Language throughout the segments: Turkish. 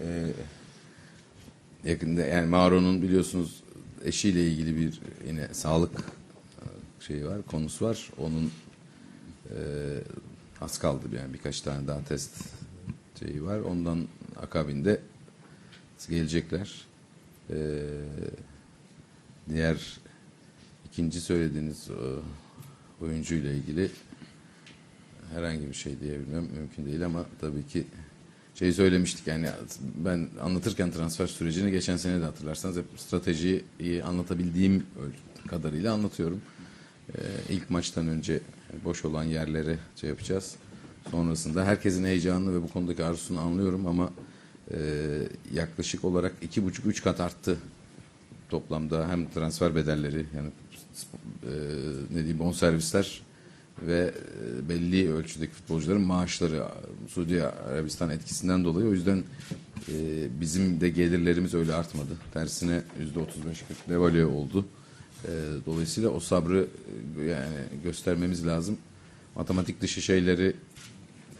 e, yakında yani Maro'nun biliyorsunuz eşiyle ilgili bir yine sağlık e, şeyi var, konusu var. Onun e, az kaldı yani birkaç tane daha test şeyi var. Ondan akabinde gelecekler. E, diğer ikinci söylediğiniz e, oyuncuyla ilgili herhangi bir şey diyebilmem mümkün değil ama tabii ki şeyi söylemiştik yani ben anlatırken transfer sürecini geçen sene de hatırlarsanız hep stratejiyi iyi anlatabildiğim kadarıyla anlatıyorum. Ee, ilk maçtan önce boş olan yerlere şey yapacağız. Sonrasında herkesin heyecanını ve bu konudaki arzusunu anlıyorum ama e, yaklaşık olarak iki buçuk üç kat arttı toplamda hem transfer bedelleri yani e, ne diyeyim bonservisler ve e, belli ölçüdeki futbolcuların maaşları Suudi Arabistan etkisinden dolayı o yüzden e, bizim de gelirlerimiz öyle artmadı. Tersine yüzde 35-40 devalüe oldu. E, dolayısıyla o sabrı e, yani göstermemiz lazım. Matematik dışı şeyleri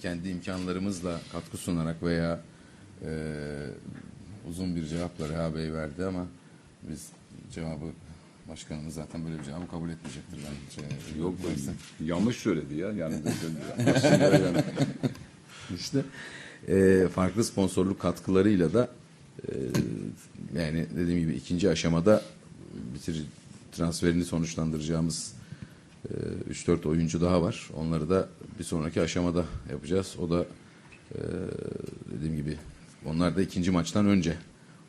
kendi imkanlarımızla katkı sunarak veya e, uzun bir cevapla Reha Bey verdi ama biz cevabı başkanımız zaten böyle bir cevabı kabul etmeyecektir. Ben şey, Yok dersen. yanlış söyledi ya. Yani yani İşte e, farklı sponsorluk katkılarıyla da e, yani dediğim gibi ikinci aşamada bitir transferini sonuçlandıracağımız e, 3-4 oyuncu daha var. Onları da bir sonraki aşamada yapacağız. O da e, dediğim gibi onlar da ikinci maçtan önce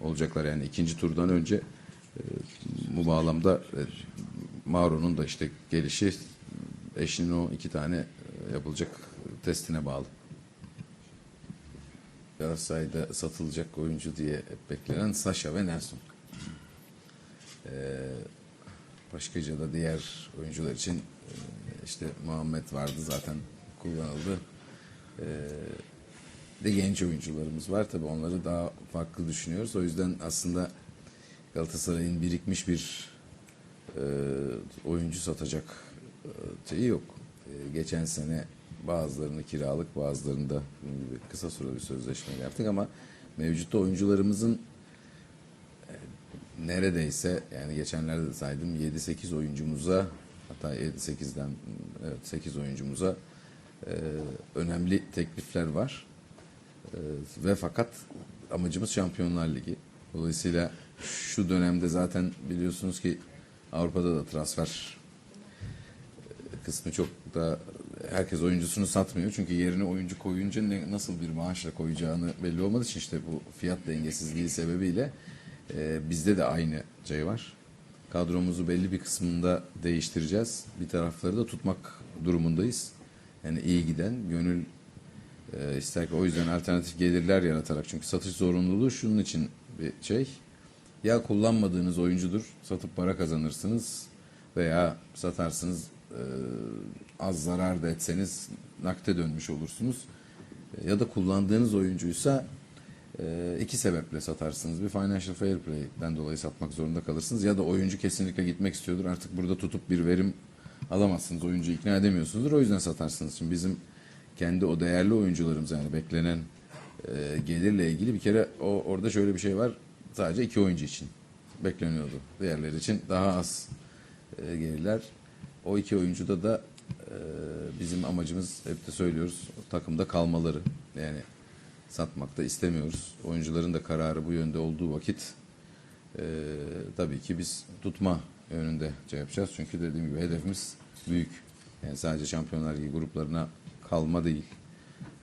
olacaklar yani ikinci turdan önce e, bu bağlamda e, Maro'nun da işte gelişi eşinin o iki tane e, yapılacak testine bağlı. Galatasaray'da satılacak oyuncu diye beklenen Sasha ve Nelson. Ee, başkaca da diğer oyuncular için e, işte Muhammed vardı zaten kullanıldı. Ee, de genç oyuncularımız var tabii onları daha farklı düşünüyoruz. O yüzden aslında Galatasaray'ın birikmiş bir e, oyuncu satacak e, şeyi yok. E, geçen sene bazılarını kiralık bazılarını da gibi kısa süreli sözleşme yaptık ama mevcutta oyuncularımızın e, neredeyse yani geçenlerde de saydım 7-8 oyuncumuza hatta 7-8'den evet 8 oyuncumuza e, önemli teklifler var. E, ve fakat amacımız Şampiyonlar Ligi. Dolayısıyla şu dönemde zaten biliyorsunuz ki Avrupa'da da transfer kısmı çok da herkes oyuncusunu satmıyor. Çünkü yerine oyuncu koyunca ne, nasıl bir maaşla koyacağını belli olmadığı için işte bu fiyat dengesizliği sebebiyle e, bizde de aynı şey var. Kadromuzu belli bir kısmında değiştireceğiz. Bir tarafları da tutmak durumundayız. Yani iyi giden, gönül e, ister ki o yüzden alternatif gelirler yaratarak çünkü satış zorunluluğu şunun için bir şey ya kullanmadığınız oyuncudur satıp para kazanırsınız veya satarsınız e, az zarar da etseniz nakde dönmüş olursunuz. E, ya da kullandığınız oyuncuysa e, iki sebeple satarsınız. Bir financial fair play'den dolayı satmak zorunda kalırsınız ya da oyuncu kesinlikle gitmek istiyordur. Artık burada tutup bir verim alamazsınız oyuncuyu ikna edemiyorsunuzdur. O yüzden satarsınız. Şimdi bizim kendi o değerli oyuncularımız yani beklenen e, gelirle ilgili bir kere o orada şöyle bir şey var. Sadece iki oyuncu için bekleniyordu. Diğerleri için daha az e, gelirler. O iki oyuncuda da e, bizim amacımız hep de söylüyoruz takımda kalmaları. Yani satmakta istemiyoruz. Oyuncuların da kararı bu yönde olduğu vakit e, tabii ki biz tutma yönünde şey yapacağız. Çünkü dediğim gibi hedefimiz büyük. Yani sadece Şampiyonlar Ligi gruplarına kalma değil.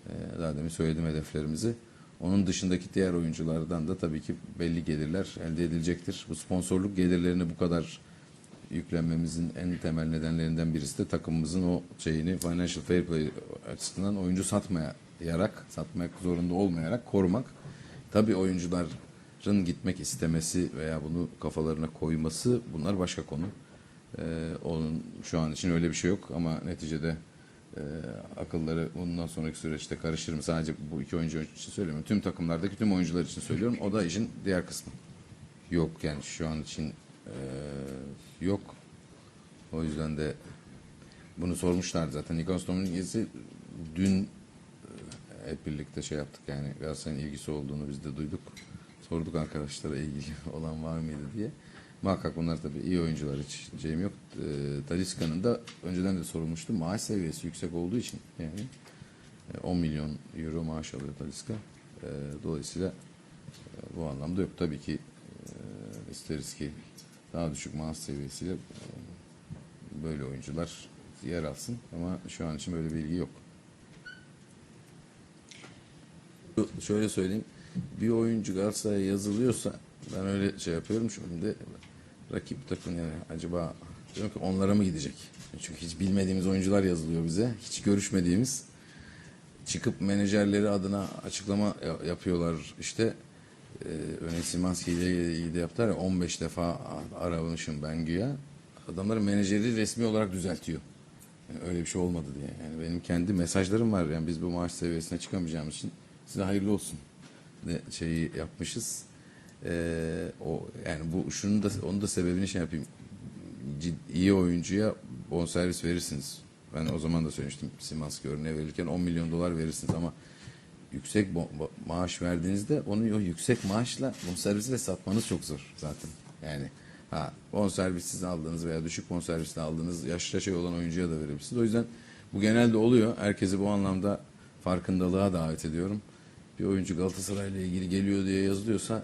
Ee, daha demin söyledim hedeflerimizi. Onun dışındaki diğer oyunculardan da tabii ki belli gelirler elde edilecektir. Bu sponsorluk gelirlerini bu kadar yüklenmemizin en temel nedenlerinden birisi de takımımızın o şeyini financial fair play açısından oyuncu satmayarak, satmak zorunda olmayarak korumak. Tabii oyuncuların gitmek istemesi veya bunu kafalarına koyması bunlar başka konu. Ee, onun şu an için öyle bir şey yok ama neticede e, akılları bundan sonraki süreçte karışır mı? Sadece bu iki oyuncu için söylemiyorum. Tüm takımlardaki tüm oyuncular için söylüyorum. O da işin diğer kısmı. Yok yani şu an için e, yok. O yüzden de bunu sormuşlar zaten. Nikos Dominguez'i dün e, hep birlikte şey yaptık yani Galatasaray'ın ilgisi olduğunu biz de duyduk. Sorduk arkadaşlara ilgili olan var mıydı diye. Muhakkak bunlar tabii iyi oyuncular hiç şeyim yok. E, Talisca'nın da önceden de sorulmuştu. Maaş seviyesi yüksek olduğu için yani e, 10 milyon euro maaş alıyor Talisca. E, dolayısıyla e, bu anlamda yok. Tabii ki e, isteriz ki daha düşük maaş seviyesiyle e, böyle oyuncular yer alsın ama şu an için böyle bir bilgi yok. Şöyle söyleyeyim. Bir oyuncu Galatasaray'a yazılıyorsa ben öyle şey yapıyorum şimdi rakip takım yani acaba diyorum ki onlara mı gidecek? Çünkü hiç bilmediğimiz oyuncular yazılıyor bize. Hiç görüşmediğimiz çıkıp menajerleri adına açıklama ya- yapıyorlar işte e, Öne Simanski ile ilgili de yaptılar ya 15 defa aramışım ben güya. Adamların menajeri resmi olarak düzeltiyor. Yani öyle bir şey olmadı diye. Yani benim kendi mesajlarım var. Yani biz bu maaş seviyesine çıkamayacağımız için size hayırlı olsun de şeyi yapmışız. Ee, o yani bu şunun da onun da sebebini şey yapayım. Cid- iyi oyuncuya bonservis verirsiniz. Ben o zaman da söylemiştim Simanski örneği verirken 10 milyon dolar verirsiniz ama yüksek maaş verdiğinizde onu o yüksek maaşla bonservisle satmanız çok zor zaten. Yani ha bonservissiz aldığınız veya düşük bonservisle aldığınız yaşça şey olan oyuncuya da verebilirsiniz. O yüzden bu genelde oluyor. Herkesi bu anlamda farkındalığa davet ediyorum. Bir oyuncu Galatasaray'la ilgili geliyor diye yazılıyorsa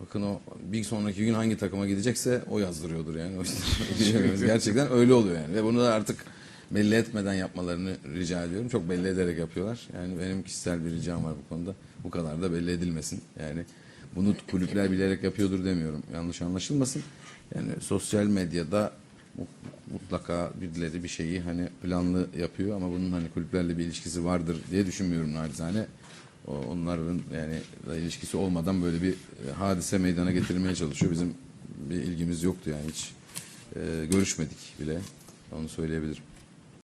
bakın o bir sonraki gün hangi takıma gidecekse o yazdırıyordur yani. O yüzden gerçekten öyle oluyor yani. Ve bunu da artık belli etmeden yapmalarını rica ediyorum. Çok belli ederek yapıyorlar. Yani benim kişisel bir ricam var bu konuda. Bu kadar da belli edilmesin. Yani bunu kulüpler bilerek yapıyordur demiyorum. Yanlış anlaşılmasın. Yani sosyal medyada mu- mutlaka birileri bir şeyi hani planlı yapıyor ama bunun hani kulüplerle bir ilişkisi vardır diye düşünmüyorum nacizane. Onların yani ilişkisi olmadan böyle bir e, hadise meydana getirmeye çalışıyor. Bizim bir ilgimiz yoktu yani hiç e, görüşmedik bile. Onu söyleyebilirim.